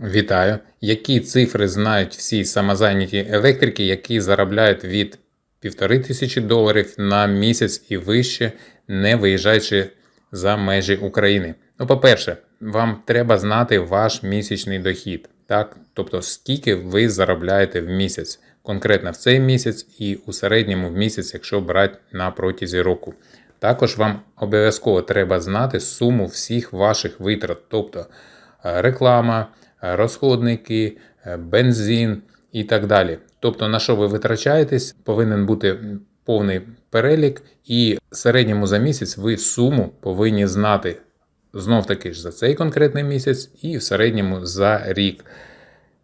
Вітаю! Які цифри знають всі самозайняті електрики, які заробляють від 1500 доларів на місяць і вище, не виїжджаючи за межі України? Ну, по-перше, вам треба знати ваш місячний дохід, так? Тобто, скільки ви заробляєте в місяць, конкретно в цей місяць і у середньому в місяць, якщо брати на протязі року. Також вам обов'язково треба знати суму всіх ваших витрат, тобто е, реклама, розходники, е, бензин і так далі. Тобто, на що ви витрачаєтесь, повинен бути повний перелік, і в середньому за місяць ви суму повинні знати знов таки ж за цей конкретний місяць і в середньому за рік.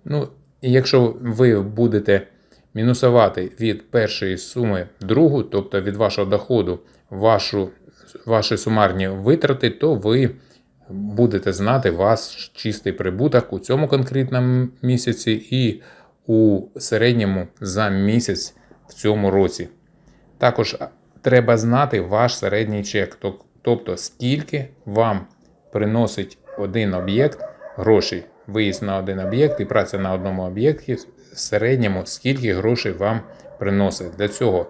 Ну, якщо ви будете мінусувати від першої суми другу, тобто від вашого доходу, вашу, ваші сумарні витрати, то ви будете знати ваш чистий прибуток у цьому конкретному місяці і у середньому за місяць в цьому році. Також треба знати ваш середній чек, тобто скільки вам приносить один об'єкт грошей. Виїзд на один об'єкт і праця на одному об'єкті в середньому скільки грошей вам приносить. Для цього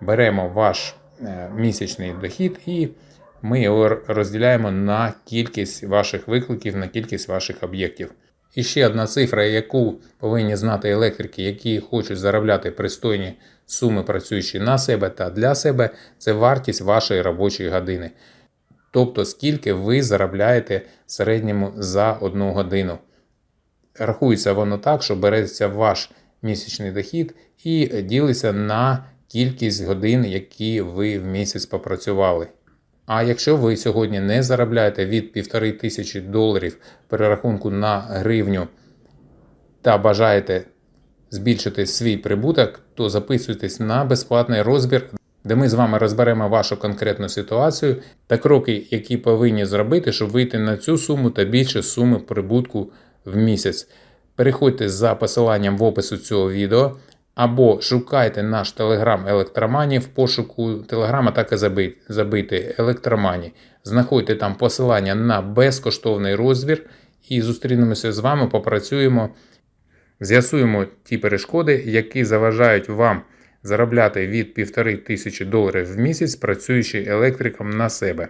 беремо ваш е, місячний дохід і ми його розділяємо на кількість ваших викликів, на кількість ваших об'єктів. І ще одна цифра, яку повинні знати електрики, які хочуть заробляти пристойні суми, працюючи на себе та для себе, це вартість вашої робочої години. Тобто, скільки ви заробляєте в середньому за одну годину. Рахується воно так, що береться ваш місячний дохід і ділиться на кількість годин, які ви в місяць попрацювали. А якщо ви сьогодні не заробляєте від 1500 тисячі доларів перерахунку на гривню та бажаєте збільшити свій прибуток, то записуйтесь на безплатний розбір, де ми з вами розберемо вашу конкретну ситуацію та кроки, які повинні зробити, щоб вийти на цю суму та більше суми прибутку в місяць. Переходьте за посиланням в опису цього відео або шукайте наш телеграм електромані в пошуку телеграма, так і заби- забийте електромані. Знаходьте там посилання на безкоштовний розбір і зустрінемося з вами, попрацюємо. З'ясуємо ті перешкоди, які заважають вам заробляти від 1500 тисячі доларів в місяць, працюючи електриком на себе.